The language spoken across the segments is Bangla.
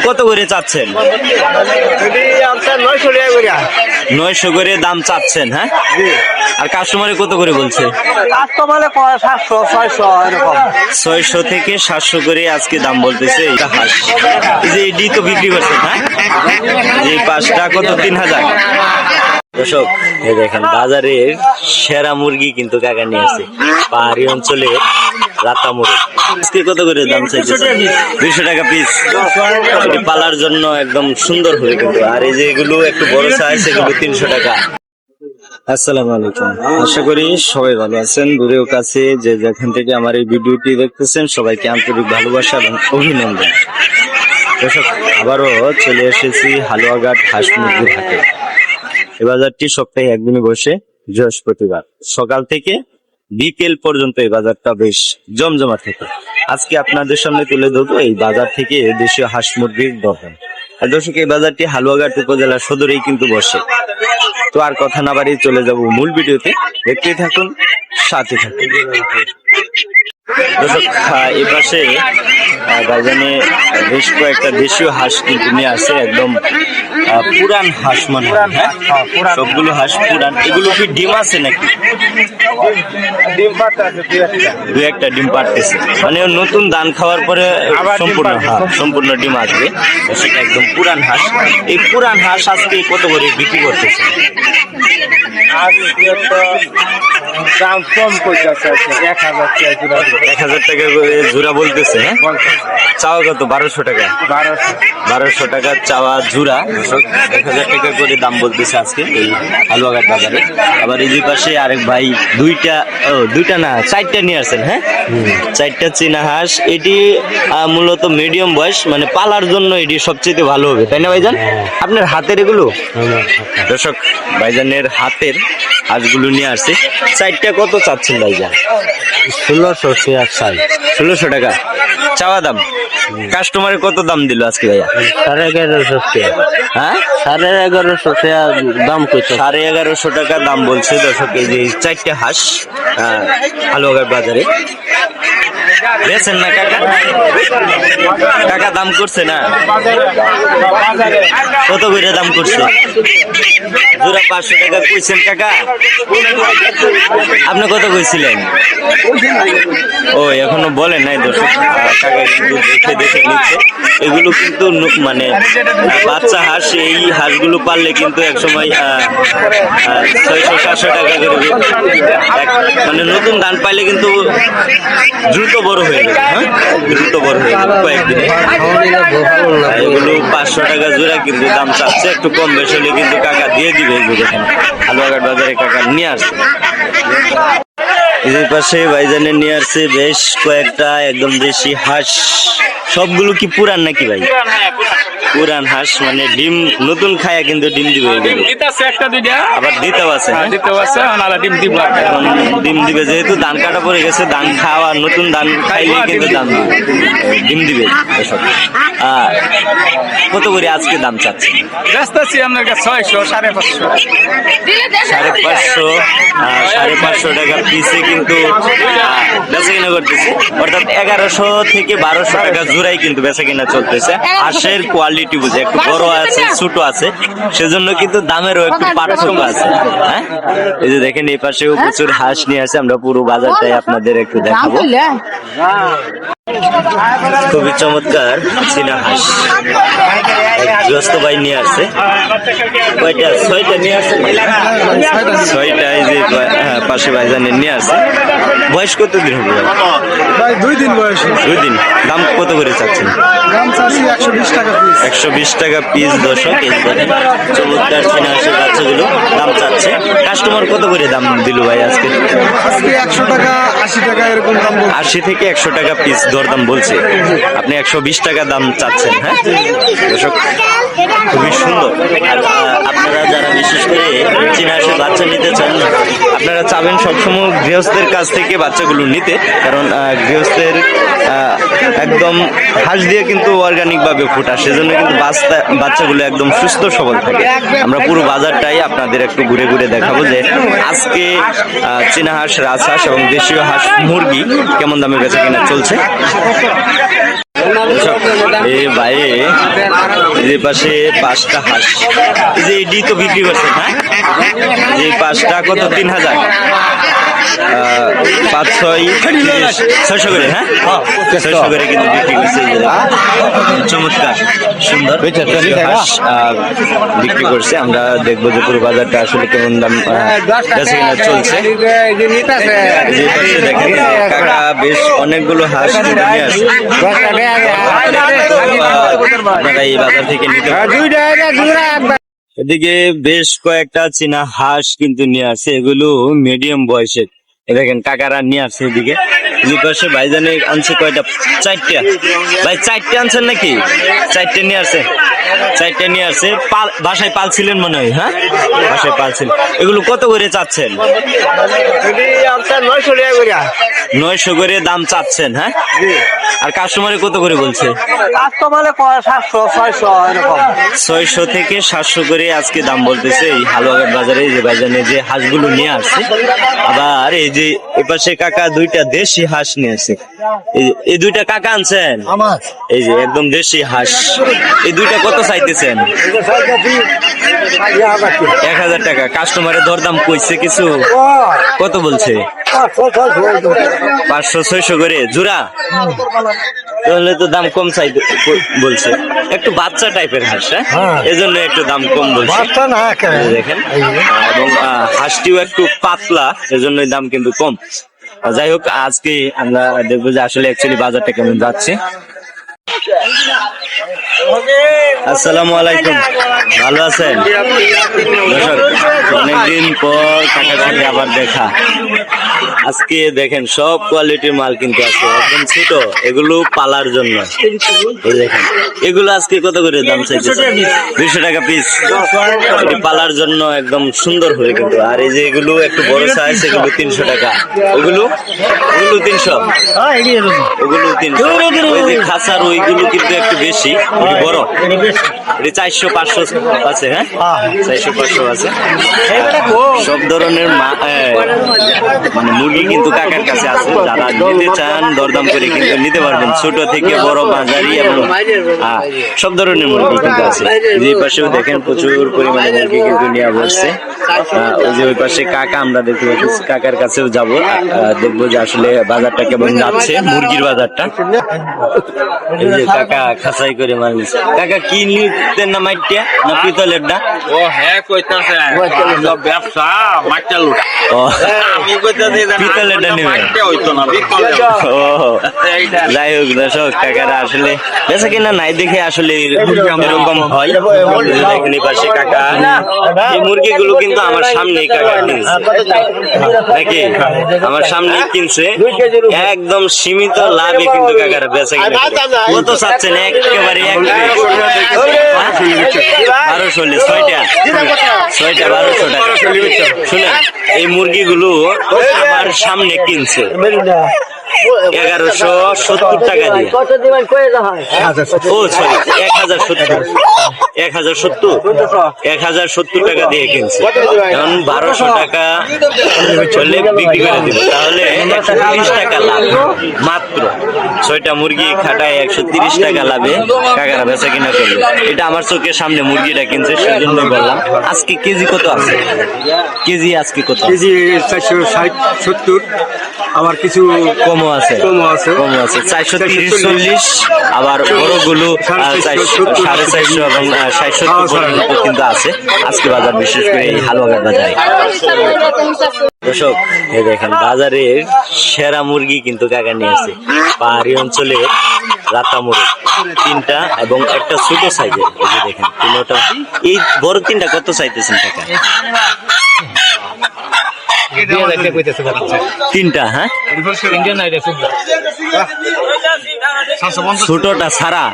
কত করে চাচ্ছেন? নয়শো করে দাম চাচ্ছেন হ্যাঁ? আর কাস্টমারে কত করে বলছে? ছয়শো থেকে সাতশো করে আজকে দাম বলতেছে এটা হাঁস। যে এডি তো বিক্রি করছেন হ্যাঁ? যে পাঁচটা কত? তিন হাজার। দর্শক এই দেখেন বাজারের সেরা মুরগি কিন্তু কাকা নিয়ে আসছে পাহাড়ি অঞ্চলে রাতা মুরগ আজকে কত করে দাম চাইছে দুইশো টাকা পিস এটি পালার জন্য একদম সুন্দর হবে কিন্তু। আর এই যে এগুলো একটু বড় সাইজ এগুলো তিনশো টাকা। আসসালামু আলাইকুম। আশা করি সবাই ভালো আছেন। দূরেও কাছে যে যেখান থেকে আমার এই ভিডিওটি দেখতেছেন সবাইকে আন্তরিক ভালোবাসা এবং অভিনন্দন। দর্শক আবারও চলে এসেছি হালুয়াঘাট হাঁস মুরগির হাটে। এ বাজারটি সপ্তাহে একদিনে বসে বৃহস্পতিবার। সকাল থেকে বিকেল পর্যন্ত এই বাজারটা বেশ জমজমা থাকে আজকে আপনাদের সামনে তুলে ধরবো এই বাজার থেকে দেশীয় হাঁস মুরগির আর দর্শক, এই বাজারটি হালুয়াঘাট উপজেলা সদরেই কিন্তু বসে। তো আর কথা না বাড়িয়ে চলে যাব মূল ভিডিওতে। দেখতেই থাকুন, সাথে থাকুন। দর্শক এ পাশে বাজানে বেশ কয়েকটা দেশীয় হাঁস কিন্তু নিয়ে আসে একদম পুরান হাঁস মানে? সবগুলো হাঁস পুরান। এগুলো কি ডিম আছে নাকি? ডিম দু একটা। ডিম পারতেছে মানে নতুন ধান খাওয়ার পরে সম্পূর্ণ। হ্যাঁ, সম্পূর্ণ ডিম আসবে। সেটা একদম পুরান হাঁস। এই পুরান হাঁস আজকে কত করে বিক্রি করতেছে? আর দাম কম করতেছে এক হাজার টাকা এক হাজার টাকা করে জোড়া বলতেছে হ্যাঁ? চাওয়া কত? বারোশো টাকা। বারোশো। টাকা চাওয়া জুরা এক হাজার টাকা করে দাম বলতেছে আজকে এই হালুয়াঘাট বাজারে। আবার এই পাশে আরেক ভাই দুইটা ও দুইটা না চারটা নিয়ে আসেন হ্যাঁ? চারটা চীনা হাঁস এটি মূলত মিডিয়াম বয়স মানে পালার জন্য এটি সবচেয়ে ভালো হবে তাই না ভাইজান? আপনার হাতের এগুলো? দর্শক ভাইজানের হাতের হাঁসগুলো নিয়ে আসছে। চারটা কত চাচ্ছেন ভাইজান ষোলোশো শেয়ার ষোলোশো টাকা। চাওয়া দাম? কাস্টমারে কত দাম দিল আজকে ভাইয়া? সাড়ে এগারোশো হ্যাঁ? সাড়ে এগারোশো দাম করছে সাড়ে এগারোশো টাকা দাম বলছে দর্শক এই যে চারটে হাঁস আহ, আলুয়াঘাট বাজারে। বেছেন না কাকা? কাকা দাম করছে না? কত করে দাম করছে? জোড়া পাঁচশো টাকা কইছেন কাকা। আপনি কত কইছিলেন? ও এখনও বলেন নাই দর্শক। কাকা এগুলো কিন্তু মানে বাচ্চা হাঁস, এই হাঁসগুলো পারলে কিন্তু এক সময় ছয়শো, সাতশো টাকা করে মানে নতুন ধান পাইলে কিন্তু দ্রুত বড় হয়ে যাবে হ্যাঁ? দ্রুত বড় হয়ে যাবে কয়েকদিনে। এগুলো পাঁচশো টাকা জোড়া কিন্তু দাম চাচ্ছে। একটু কম বেশি হলে কিন্তু কাকা দিয়ে দিবে আলুয়াঘাট বাজারে কাকা নিয়ে আসছে এদের পাশে ভাইজানের নিয়ে আসছে বেশ কয়েকটা একদম দেশি হাঁস। সবগুলো কি পুরান নাকি ভাই? পুরান হাঁস মানে ডিম নতুন খায়া কিন্তু ডিম দিবে একটা দুইটা। আবার দিতেও আছে হ্যাঁ? দিতে ডিম দিব ডিম যেহেতু ধান কাটা পড়ে গেছে ধান খাওয়া নতুন ধান খাইলে কিন্তু দাম দিবে। ডিম দিবে। কত করে আজকে দাম চাচ্ছে ব্যস্ত আপনার কাছে ছয়শো সাড়ে পাঁচশো। সাড়ে পাঁচশো সাড়ে পাঁচশো টাকা পিসে কিন্তু আহ, বেচা কিনা করতেছে অর্থাৎ এগারোশো থেকে বারোশো টাকা জোড়াই কিন্তু বেচা কিনা চলতেছে। হাঁসের কোয়ালিটি বুঝে একটু বড় আছে ছোট আছে সেজন্য কিন্তু দামেরও একটু পার্থক্য আছে। হ্যাঁ? এই যে দেখেন এই পাশেও প্রচুর হাঁস নিয়ে আছে আমরা পুরো বাজারটাই আপনাদের একটু দেখাবো। খুবই চমৎকার চীনা হাঁস। গৃহস্থ ভাই নিয়ে আসছে। কয়টা? ছয়টা নিয়ে আসছে। ছয়টা। হ্যাঁ, পাশে ভাইজানের নিয়ে আসছে বয়স কত দিন হবে? ভাই? দুই দিন বয়স দুই দিন। দাম কত করে চাচ্ছেন? দাম চাচ্ছি একশো বিশ টাকা পিস একশো বিশ টাকা পিস দর্শক এই দেখেন চমৎকার চীনা হাঁসের বাচ্চাগুলো দাম চাচ্ছে। কাস্টমার কত করে দাম দিল ভাই আজকে? আজকে একশো টাকা আশি টাকা এরকম দাম বলছে। আশি থেকে একশো টাকা পিস দরদাম বলছে। আপনি একশো বিশ টাকা দাম চাচ্ছেন হ্যাঁ? দর্শক খুবই সুন্দর। আপনারা যারা বিশেষ করে চীনা হাঁসের বাচ্চা নিতে চান আপনারা চাবেন সবসময় গৃহস্থের কাছ থেকে বাচ্চাগুলো নিতে কারণ গৃহস্থের একদম হাঁস দিয়ে কিন্তু অর্গানিকভাবে ফোটা সেজন্য কিন্তু বাচ্চা বাচ্চাগুলো একদম সুস্থ সবল থাকে। আমরা পুরো বাজারটাই আপনাদের একটু ঘুরে ঘুরে দেখাবো যে আজকে চীনা হাঁস রাজহাঁস এবং দেশীয় হাঁস মুরগি কেমন দামে বেচা কেনা চলছে? দর্শক, এই বাইরে যে পাশে পাঁচটা হাঁস। এই যে এডি তো বিক্রি করছেন হ্যাঁ? যে পাঁচটা কত? তিন হাজার। পাঁচ ছয় ছয়শো করে হ্যাঁ ছয়শো করে কিন্তু বিক্রি করছে। চমৎকার সুন্দর এই হাঁস আহ, বিক্রি করছে আমরা দেখব যে পুরো বাজারটা আসলে কেমন দাম চলছে দেখেন কাকা বেশ অনেকগুলো হাঁস নিয়ে আসে আপনারা এই বাজার থেকে নিতে এদিকে বেশ কয়েকটা চীনা হাঁস কিন্তু নিয়ে আসে এগুলো মিডিয়াম বয়সের দেখেন কাকারা নিয়ে আসছে এদিকে। দুই পাশে ভাইজানে আনছে কয়টা? চারটা। ভাই, চারটে আনছেন নাকি? চারটে নিয়ে আসছে। চারটে নিয়ে আসছে। বাসায় পালছিলেন মনে হয় হ্যাঁ? বাসায় পালছিলেন। এগুলো কত করে চাচ্ছেন? নয়শো করে দাম চাচ্ছেন হ্যাঁ? আর কাস্টমারে কত করে বলছে? ছয়শো থেকে সাতশো করে আজকে দাম বলতেছে এই হালুয়াঘাট বাজারে যে বাজারে যে হাঁসগুলো নিয়ে আসছে। আবার এই যে এপাশে কাকা দুইটা দেশি হাঁস নিয়ে আসছে। এই দুইটা কাকা আনছেন? এই যে একদম দেশি হাঁস। এই দুইটা কত চাইতেছেন? এক হাজার টাকা। কাস্টমারের দরদাম কইছে কিছু? কত বলছে? পাঁচশো ছয়শো করে। জোড়া? তাহলে তো দাম কম চাই বলছে। একটু বাচ্চা টাইপের হাঁস হ্যাঁ? এজন্য একটু দাম কম বলছে। যে দেখেন। এবং হাঁসটিও একটু পাতলা এজন্য দাম কিন্তু কম। যাই হোক আজকে আমরা দেখব যে আসলে অ্যাকচুয়ালি বাজারটা কেমন যাচ্ছে। আসসালামু আলাইকুম। ভালো আছেন? অনেকদিন পর কাকার আবার দেখা। আজকে দেখেন সব কোয়ালিটির মাল কিন্তু আছে একদম ছোট। এগুলো পালার জন্য। দেখেন এগুলো আজকে কত করে দাম চাইছে দুইশো টাকা পিস এটি পালার জন্য একদম সুন্দর হয়ে কিন্তু। আর এই যে এগুলো একটু বড় সাইজ এগুলো তিনশো টাকা। ওগুলো ওগুলো তিনশো। ওগুলো তিনশো। ওই যে খাসার ওইগুলো কিন্তু একটু বেশি। বড়। এটি চারশো পাঁচশো আছে হ্যাঁ? চারশো পাঁচশো আছে। সব ধরনের মানে মুরগি কিন্তু কাকার কাছে আছে। যারা নিতে চান দরদাম করে কিন্তু নিতে পারবেন। ছোট থেকে বড় বাজারি এবং সব ধরনের মুরগি কিন্তু আছে। যে পাশেও দেখেন প্রচুর পরিমাণে মুরগি কিন্তু নিয়ে বসছে। ওই যে ওই পাশে কাকা আমরা দেখতে পাচ্ছি কাকার কাছেও যাব। দেখব যে আসলে বাজারটা কেমন যাচ্ছে মুরগির বাজারটা। এই যে কাকা খাসাই করে মারিস কাকা কি নিতেন না মাইটিয়া না পিতলের না ও হ্যাঁ কইতাছে। ব্যবসা মাঠটা লুট। ও। আমি কইতাছি পিতলেরটা নেবে হইতো না যাই হোক দর্শক কাকারা আসলে বেচা কিনা নাই দেখে আসলে এরকম হয়। দেখেন পাশে কাকা। এই মুরগিগুলো কিন্তু আমার সামনেই কাকা কিনছে। নাকি? আমার সামনেই কিনছে। একদম সীমিত লাভে কিন্তু কাকারা বেচা কিনা। কত চাচ্ছেন? একেবারে এক বারোশো ছয়টা। ছয়টা বারোশো টাকা শুনেন এই মুরগিগুলো আমার সামনে কিনছে। এগারোশো সত্তর টাকা দিয়ে। ও সরি এক হাজার সত্তর। এক হাজার সত্তর। এক হাজার সত্তর টাকা দিয়ে কিনছে। এখন বারোশো টাকা চলে বিক্রি করে দিব। তাহলে একশো তিরিশ টাকা লাভ। মাত্র ছয়টা মুরগি খাটায় একশো তিরিশ টাকা লাভে কাকারা বেচা কিনা করবে এটা আমার চোখের সামনে মুরগিটা কিনছে সেজন্য বললাম। আজকে কেজি কত আছে? কেজি আজকে কত? কেজি চারশো ষাট সত্তর। আবার কিছু কমও আছে। কমও আছে। কমও আছে। চারশো তিরিশ চল্লিশ আবার বড়গুলো আহ, চারশো সাড়ে চারশো এবং ষাট সত্তর কিন্তু আছে। আজকে বাজার বিশেষ করে এই হালুয়াঘাট বাজারে। দর্শক এই দেখেন বাজারের সেরা মুরগি কিন্তু কাকা নিয়ে আসছে। পাহাড়ি অঞ্চলে রাতা মুরগ তিনটা এবং একটা ছোট সাইজের। এই যে দেখেন তিনটা। এই বড় তিনটা কত চাইতেছেন টাকা তিনটা হ্যাঁ? ছোটটা সারা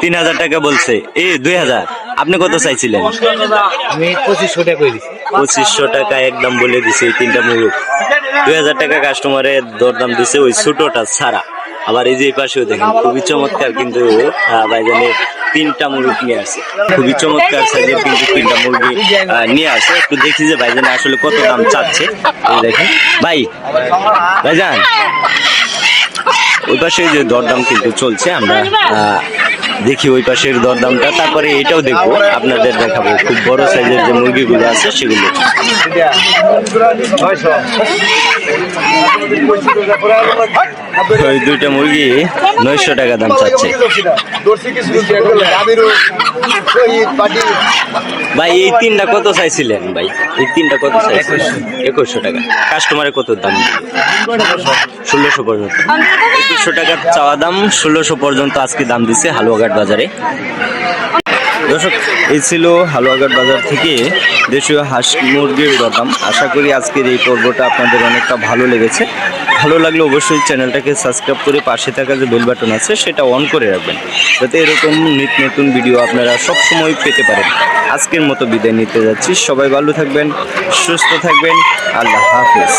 তিন হাজার টাকা বলছে। এ দুই হাজার। আপনি কত চাইছিলেন? আমি পঁচিশশো টাকা পঁচিশশো টাকা একদম বলে দিছে এই তিনটা মুরগ দুই হাজার টাকা কাস্টমারের দরদাম দিছে ওই ছোটটা ছাড়া আবার এই যে এই পাশেও দেখেন খুবই চমৎকার কিন্তু আহ, ভাইজানে তিনটা মুরগি নিয়ে আসে। খুবই চমৎকার সাইজের কিন্তু তিনটা মুরগি নিয়ে আসে। একটু দেখি যে ভাইজানে আসলে কত দাম চাচ্ছে। এই দেখেন। ভাই ভাইজান ওই পাশে যে দরদাম কিন্তু চলছে আমরা দেখি ওই পাশের দরদামটা। তারপরে এটাও দেখব আপনাদের দেখাবো। খুব বড় সাইজের যে মুরগিগুলো আছে সেগুলো। ওই দুইটা মুরগি নয়শো টাকা দাম চাচ্ছে। ভাই, এই তিনটা কত চাইছিলেন ভাই? এই তিনটা কত চাইছিলেন? একুশশো টাকা। কাস্টমারে কত দাম? ষোলোশো পর্যন্ত। একুশশো টাকার চাওয়া দাম ষোলোশো পর্যন্ত আজকে দাম দিচ্ছে হালুয়াঘাট বাজারে। দর্শক, এই ছিল হালুয়াঘাট বাজার থেকে দেশীয় হাঁস মুরগির দরদাম। আশা করি আজকের এই পর্বটা আপনাদের অনেকটা ভালো লেগেছে। ভালো লাগলে অবশ্যই চ্যানেলটাকে সাবস্ক্রাইব করে পাশে থাকা যে বেল বাটন আছে, সেটা অন করে রাখবেন। যাতে এরকম নিত্য নতুন ভিডিও আপনারা সব সময় পেতে পারেন। আজকের মতো বিদায় নিতে যাচ্ছি। সবাই ভালো থাকবেন, সুস্থ থাকবেন। আল্লাহ হাফিজ।